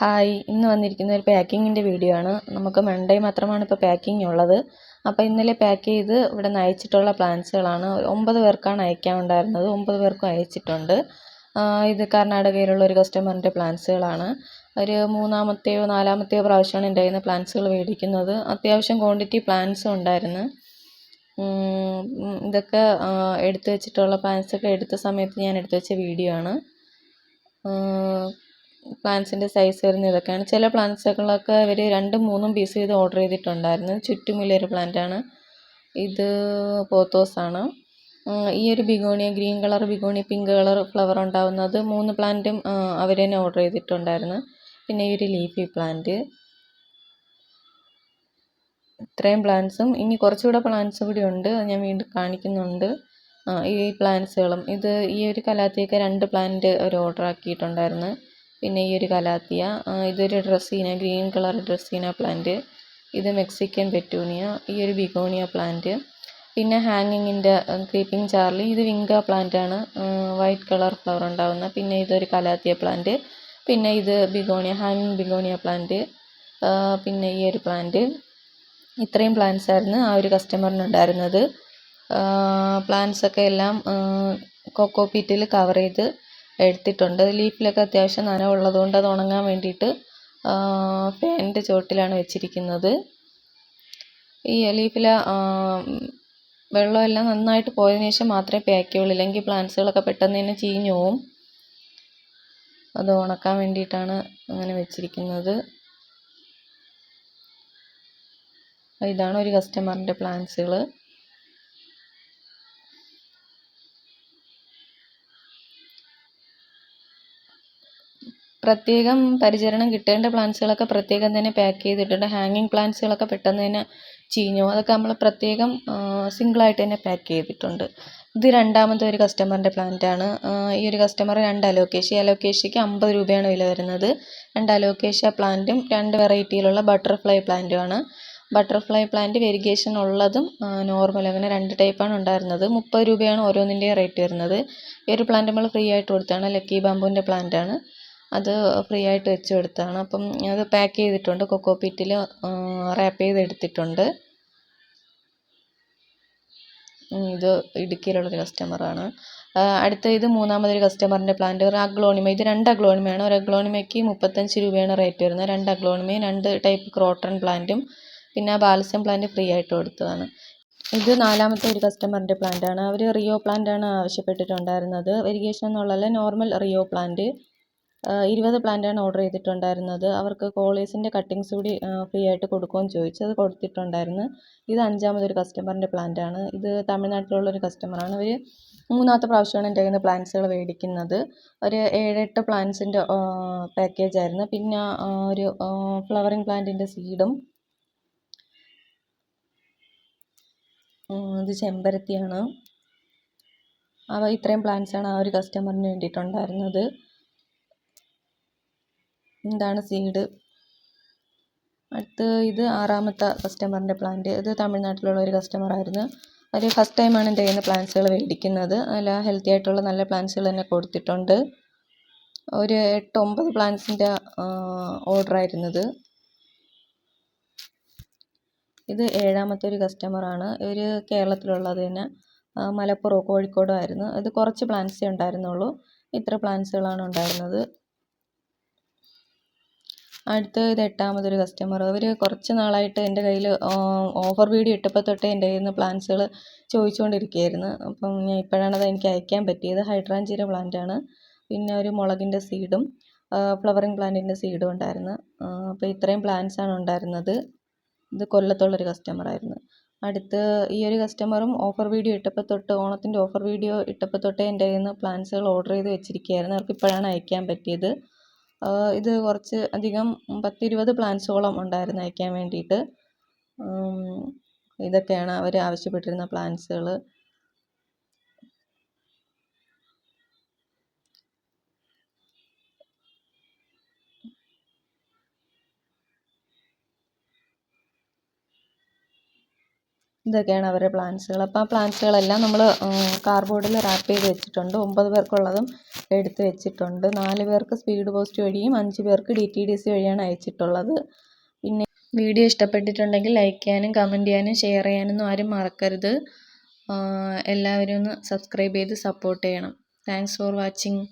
Hi ഇന്ന് വന്നിരിക്കുന്ന ഒരു പാക്കിങ്ങിന്റെ വീഡിയോ ആണ്. നമുക്ക് മൺഡേ മാത്രമാണ് ഇപ്പോൾ പാക്കിംഗ് ഉള്ളത്. അപ്പോൾ ഇന്നലെ പാക്ക് ചെയ്ത് ഇവിടെ നിന്ന് അയച്ചിട്ടുള്ള പ്ലാൻസുകളാണ് ഒമ്പത് പേർക്കാണ് അയക്കാനുണ്ടായിരുന്നത്. ഒമ്പത് പേർക്കും അയച്ചിട്ടുണ്ട്. ഇത് കർണാടകയിലുള്ള ഒരു കസ്റ്റമറിന്റെ പ്ലാന്റ്സുകളാണ്. ഒരു മൂന്നാമത്തെയോ നാലാമത്തെയോ പ്രാവശ്യമാണ് എന്റെ കയ്യിൽ നിന്ന് പ്ലാൻസുകൾ മേടിക്കുന്നത്. അത്യാവശ്യം ക്വാണ്ടിറ്റി പ്ലാന്റ്സും ഉണ്ടായിരുന്നു. ഇതൊക്കെ എടുത്തു വെച്ചിട്ടുള്ള പ്ലാൻസൊക്കെ എടുത്ത സമയത്ത് ഞാൻ എടുത്തു വെച്ച വീഡിയോ ആണ്. പ്ലാൻസിന്റെ സൈസ് വരുന്ന ഇതൊക്കെയാണ്. ചില പ്ലാന്റ്സുകളൊക്കെ ഇവർ രണ്ടും മൂന്നും പീസ് ചെയ്ത് ഓർഡർ ചെയ്തിട്ടുണ്ടായിരുന്നു. ചുറ്റുമുള്ളൊരു പ്ലാന്റാണ് ഇത് പോത്തോസാണ് ഈ ഒരു begonia green colour begonia pink colour flower ഉണ്ടാവുന്നത് മൂന്ന് പ്ലാന്റും അവർ തന്നെ ഓർഡർ ചെയ്തിട്ടുണ്ടായിരുന്നു. പിന്നെ ഈ ഒരു ലീഫി പ്ലാന്റ് ഇത്രയും പ്ലാന്റ്സും ഇനി കുറച്ചുകൂടെ പ്ലാന്റ്സ് കൂടി ഉണ്ട്. ഞാൻ വീണ്ടും കാണിക്കുന്നുണ്ട്. ഈ പ്ലാന്റ്സുകളും ഇത് ഈ ഒരു കലാത്തിയൊക്കെ രണ്ട് പ്ലാന്റ് അവർ ഓർഡർ ആക്കിയിട്ടുണ്ടായിരുന്നു. പിന്നെ ഈ ഒരു കലാത്തിയ ഇതൊരു dracaena green colour dracaena plant ഇത് മെക്സിക്കൻ പെറ്റൂണിയ ഈ ഒരു ബിഗോണിയ പ്ലാന്റ് പിന്നെ ഹാങ്ങിങ്ങിന്റെ ക്രീപ്പിംഗ് ചാർലി ഇത് വിങ്ക പ്ലാന്റ് ആണ്. വൈറ്റ് കളർ ഫ്ലവർ ഉണ്ടാകുന്ന പിന്നെ ഇതൊരു കലാത്തിയ പ്ലാന്റ് പിന്നെ ഇത് ബിഗോണിയ ഹാങ്ങിങ് ബിഗോണിയ പ്ലാന്റ് പിന്നെ ഈ ഒരു പ്ലാന്റ് ഇത്രയും പ്ലാന്റ്സ് ആയിരുന്നു ആ ഒരു കസ്റ്റമറിനുണ്ടായിരുന്നത് പ്ലാന്റ്സ് ഒക്കെ എല്ലാം കൊക്കോ പീറ്റിൽ കവർ ചെയ്ത് എടുത്തിട്ടുണ്ട്. ലീഫിലൊക്കെ അത്യാവശ്യം നനവുള്ളത് കൊണ്ട് അത് ഉണങ്ങാൻ വേണ്ടിയിട്ട് ഫാനിന്റെ ചുവട്ടിലാണ് വെച്ചിരിക്കുന്നത്. ഈ ലീഫിലെ വെള്ളമെല്ലാം നന്നായിട്ട് പോയതിനു ശേഷം മാത്രമേ പാക്ക് ചെയ്യുള്ളൂ. ഇല്ലെങ്കിൽ പ്ലാന്റ്സുകളൊക്കെ പെട്ടെന്ന് തന്നെ ചീഞ്ഞു പോവും. അത് ഉണക്കാൻ വേണ്ടിയിട്ടാണ് അങ്ങനെ വെച്ചിരിക്കുന്നത്. ഇതാണ് ഒരു കസ്റ്റമറിന്റെ പ്ലാന്റ്സുകൾ പ്രത്യേകം പരിചരണം കിട്ടേണ്ട പ്ലാന്റ്സുകളൊക്കെ പ്രത്യേകം തന്നെ പാക്ക് ചെയ്തിട്ടുണ്ട്. ഹാങ്ങിങ് പ്ലാന്റ്സുകളൊക്കെ പെട്ടെന്ന് തന്നെ ചീഞ്ഞു അതൊക്കെ നമ്മൾ പ്രത്യേകം സിംഗിളായിട്ട് തന്നെ പാക്ക് ചെയ്തിട്ടുണ്ട്. ഇത് രണ്ടാമത്തെ ഒരു കസ്റ്റമറിന്റെ പ്ലാന്റാണ് ഈ ഒരു കസ്റ്റമർ രണ്ട് അലോക്കേഷ്യ. അലോക്കേഷ്യയ്ക്ക് അമ്പത് രൂപയാണ് വില വരുന്നത്. രണ്ട് അലോക്കേഷ്യ പ്ലാന്റും രണ്ട് വെറൈറ്റിയിലുള്ള ബട്ടർഫ്ലൈ പ്ലാന്റുമാണ് ബട്ടർഫ്ലൈ പ്ലാന്റ് വെരിഗേഷൻ ഉള്ളതും നോർമൽ അങ്ങനെ രണ്ട് ടൈപ്പാണ് ഉണ്ടായിരുന്നത്. മുപ്പത് രൂപയാണ് ഓരോന്നിന്റെയും റേറ്റ് വരുന്നത്. ഈ ഒരു പ്ലാന്റ് നമ്മൾ ഫ്രീ ആയിട്ട് കൊടുത്തതാണ്. ലക്കി ബാമ്പുവിന്റെ പ്ലാന്റാണ് അത് ഫ്രീ ആയിട്ട് വെച്ച് കൊടുത്തതാണ് അപ്പം അത് പാക്ക് ചെയ്തിട്ടുണ്ട്. കൊക്കോ പീറ്റിൽ റാപ്പ് ചെയ്ത് എടുത്തിട്ടുണ്ട് ഇത് ഇടുക്കിയിലുള്ളൊരു കസ്റ്റമറാണ് അടുത്ത ഇത് മൂന്നാമതൊരു കസ്റ്റമറിന്റെ പ്ലാന്റ് ഒരു അഗ്ലോണിമ. ഇത് രണ്ട് അഗ്ലോണിമയാണ്. ഒരു അഗ്ലോണിമയ്ക്ക് മുപ്പത്തഞ്ച് രൂപയാണ് റേറ്റ് വരുന്നത്. രണ്ട് അഗ്ലോണിമയും രണ്ട് ടൈപ്പ് ക്രോട്ടൺ പ്ലാന്റും പിന്നെ ബാൽസം പ്ലാന്റ് ഫ്രീ ആയിട്ട് കൊടുത്തതാണ്. ഇത് നാലാമത്തെ ഒരു കസ്റ്റമറിന്റെ പ്ലാന്റാണ് അവർ റിയോ പ്ലാന്റാണ് ആവശ്യപ്പെട്ടിട്ടുണ്ടായിരുന്നത്. വെരിഗേഷൻ എന്നുള്ളതല്ല നോർമൽ റിയോ പ്ലാന്റ് ഇരുപത് പ്ലാന്റാണ് ഓർഡർ ചെയ്തിട്ടുണ്ടായിരുന്നത്. അവർക്ക് കോളേജിന്റെ കട്ടിങ്സ് കൂടി ഫ്രീ ആയിട്ട് കൊടുക്കുമെന്ന് ചോദിച്ചു. അത് കൊടുത്തിട്ടുണ്ടായിരുന്നു. ഇത് അഞ്ചാമതൊരു കസ്റ്റമറിന്റെ പ്ലാന്റാണ്. ഇത് തമിഴ്നാട്ടിലുള്ള ഒരു കസ്റ്റമറാണ് ഇവർ മൂന്നാമത്തെ പ്രാവശ്യമാണ് എന്റെ കയ്യിൽ നിന്ന് പ്ലാന്റ്സുകൾ മേടിക്കുന്നത്. ഒരു ഏഴെട്ട് പ്ലാന്റ്സിന്റെ പാക്കേജായിരുന്നു. പിന്നെ ഒരു ഫ്ലവറിങ് പ്ലാന്റിന്റെ സീഡും ഇത് ചെമ്പരത്തിയാണ്. അവ ഇത്രയും പ്ലാന്റ്സാണ് ആ ഒരു കസ്റ്റമറിന് വേണ്ടിയിട്ടുണ്ടായിരുന്നത്. ഇതാണ് സീഡ് അടുത്ത് ഇത് ആറാമത്തെ കസ്റ്റമറിന്റെ പ്ലാന്റ് ഇത് തമിഴ്നാട്ടിലുള്ള ഒരു കസ്റ്റമറായിരുന്നു അവർ ഫസ്റ്റ് ടൈമാണ് എന്റെ കയ്യിൽ നിന്ന് പ്ലാന്റ്സുകൾ മേടിക്കുന്നത്. നല്ല ഹെൽത്തി ആയിട്ടുള്ള നല്ല പ്ലാന്റ്സുകൾ തന്നെ കൊടുത്തിട്ടുണ്ട്. ഒരു എട്ട് ഒമ്പത് പ്ലാന്റ്സിന്റെ ഓർഡറായിരുന്നത് ഇത് ഏഴാമത്തെ ഒരു കസ്റ്റമറാണ് ഒരു കേരളത്തിലുള്ളത് തന്നെ. മലപ്പുറമോ കോഴിക്കോടോ ആയിരുന്നു. ഇത് കുറച്ച് പ്ലാന്റ്സേ ഉണ്ടായിരുന്നുള്ളൂ. ഇത്ര പ്ലാന്റ്സുകളാണ് ഉണ്ടായിരുന്നത്. അടുത്ത ഇത് എട്ടാമതൊരു കസ്റ്റമർ അവർ കുറച്ച് നാളായിട്ട് എന്റെ കയ്യിൽ ഓഫർ വീഡിയോ ഇട്ടപ്പോൾ തൊട്ടേ എന്റെ കയ്യിൽ നിന്ന് പ്ലാന്റ്സുകൾ ചോദിച്ചുകൊണ്ടിരിക്കുകയായിരുന്നു. അപ്പം ഞാൻ ഇപ്പോഴാണ് അത് എനിക്ക് അയക്കാൻ പറ്റിയത്. ഹൈഡ്രാഞ്ചിയുടെ പ്ലാന്റാണ് പിന്നെ ഒരു മുളകിന്റെ സീഡും ഫ്ലവറിങ് പ്ലാന്റിന്റെ സീഡും ഉണ്ടായിരുന്നു. അപ്പോൾ ഇത്രയും പ്ലാന്റ്സാണ് ഉണ്ടായിരുന്നത്. ഇത് കൊല്ലത്തുള്ളൊരു കസ്റ്റമറായിരുന്നു അടുത്ത് ഈ ഒരു കസ്റ്റമറും ഓഫർ വീഡിയോ ഇട്ടപ്പോൾ തൊട്ട് ഓണത്തിന്റെ ഓഫർ വീഡിയോ ഇട്ടപ്പോൾ തൊട്ടേ എന്റെ കയ്യിൽ നിന്ന് പ്ലാന്റ്സുകൾ ഓർഡർ ചെയ്ത് വെച്ചിരിക്കുകയായിരുന്നു. അവർക്ക് ഇപ്പോഴാണ് അയക്കാൻ പറ്റിയത്. ഇത് കുറച്ച് അധികം പത്തിരുപത് പ്ലാന്റ്സോളം ഉണ്ടായിരുന്നു അയക്കാൻ വേണ്ടിയിട്ട്. ഇതൊക്കെയാണ് അവർ ആവശ്യപ്പെട്ടിരുന്ന പ്ലാന്റ്സുകൾ ഇതൊക്കെയാണ് അവരുടെ പ്ലാൻസുകൾ. അപ്പോൾ ആ പ്ലാൻസുകളെല്ലാം നമ്മൾ കാർഡ്ബോർഡിൽ റാപ്പ് ചെയ്ത് വെച്ചിട്ടുണ്ട്. ഒമ്പത് പേർക്കുള്ളതും എടുത്ത് വെച്ചിട്ടുണ്ട്. നാല് പേർക്ക് സ്പീഡ് പോസ്റ്റ് വഴിയും അഞ്ച് പേർക്ക് ഡി ടി ഡി സി വഴിയാണ് അയച്ചിട്ടുള്ളത്. പിന്നെ വീഡിയോ ഇഷ്ടപ്പെട്ടിട്ടുണ്ടെങ്കിൽ ലൈക്ക് ചെയ്യാനും കമന്റ് ചെയ്യാനും ഷെയർ ചെയ്യാനൊന്നും ആരും മറക്കരുത്. എല്ലാവരും ഒന്ന് സബ്സ്ക്രൈബ് ചെയ്ത് സപ്പോർട്ട് ചെയ്യണം. Thanks for watching